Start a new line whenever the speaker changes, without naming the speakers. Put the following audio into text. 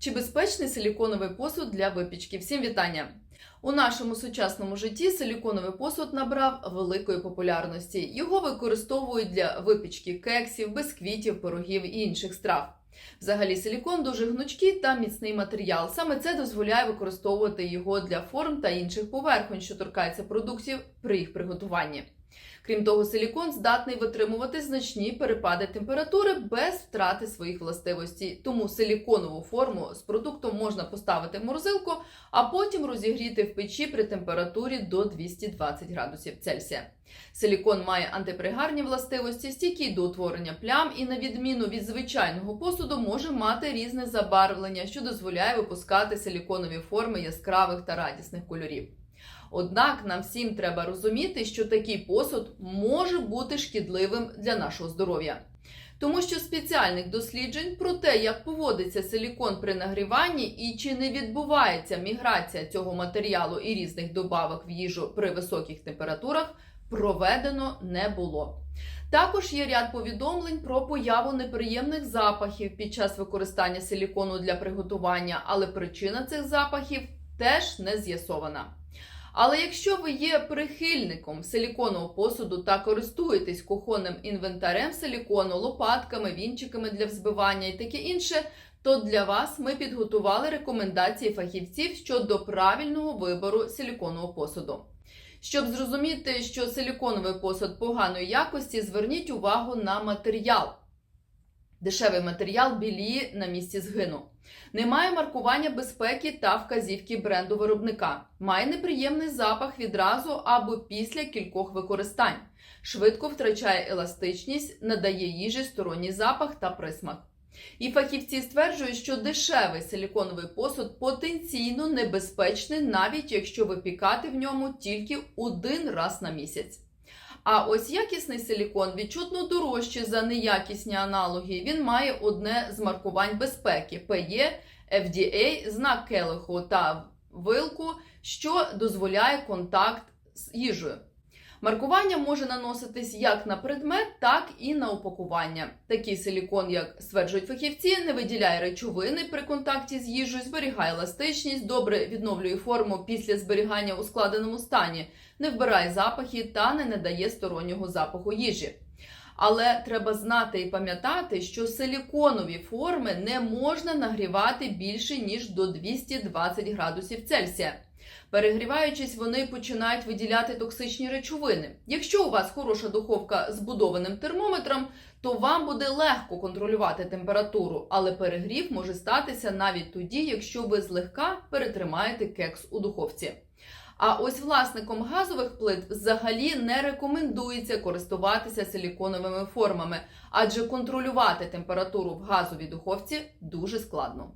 Чи безпечний силіконовий посуд для випічки? Всім вітання! У нашому сучасному житті силіконовий посуд набрав великої популярності. Його використовують для випічки кексів, бисквітів, пирогів і інших страв. Взагалі, силікон дуже гнучкий та міцний матеріал. Саме це дозволяє використовувати його для форм та інших поверхонь, що торкаються продуктів при їх приготуванні. Крім того, силікон здатний витримувати значні перепади температури без втрати своїх властивостей. Тому силіконову форму з продуктом можна поставити в морозилку, а потім розігріти в печі при температурі до 220 градусів Цельсія. Силікон має антипригарні властивості, стійкий до утворення плям і, на відміну від звичайного посуду, може мати різне забарвлення, що дозволяє випускати силіконові форми яскравих та радісних кольорів. Однак нам всім треба розуміти, що такий посуд може бути шкідливим для нашого здоров'я. Тому що спеціальних досліджень про те, як поводиться силікон при нагріванні і чи не відбувається міграція цього матеріалу і різних добавок в їжу при високих температурах, проведено не було. Також є ряд повідомлень про появу неприємних запахів під час використання силікону для приготування, але причина цих запахів теж не з'ясована. Але якщо ви є прихильником силіконового посуду та користуєтесь кухонним інвентарем силікону, лопатками, вінчиками для взбивання і таке інше, то для вас ми підготували рекомендації фахівців щодо правильного вибору силіконового посуду. Щоб зрозуміти, що силіконовий посуд поганої якості, зверніть увагу на матеріал. Дешевий матеріал біліє на місці згину. Немає маркування безпеки та вказівки бренду виробника. Має неприємний запах відразу або після кількох використань. Швидко втрачає еластичність, надає їжі сторонній запах та присмак. І фахівці стверджують, що дешевий силіконовий посуд потенційно небезпечний, навіть якщо випікати в ньому тільки один раз на місяць. А ось якісний силікон відчутно дорожчий за неякісні аналоги. Він має одне з маркувань безпеки PE, FDA, знак келиху та вилку, що дозволяє контакт з їжею. Маркування може наноситись як на предмет, так і на упакування. Такий силікон, як стверджують фахівці, не виділяє речовини при контакті з їжею, зберігає еластичність, добре відновлює форму після зберігання у складеному стані, не вбирає запахи та не надає стороннього запаху їжі. Але треба знати і пам'ятати, що силіконові форми не можна нагрівати більше ніж до 220 градусів Цельсія. Перегріваючись, вони починають виділяти токсичні речовини. Якщо у вас хороша духовка з будованим термометром, то вам буде легко контролювати температуру, але перегрів може статися навіть тоді, якщо ви злегка перетримаєте кекс у духовці. А ось власникам газових плит взагалі не рекомендується користуватися силіконовими формами, адже контролювати температуру в газовій духовці дуже складно.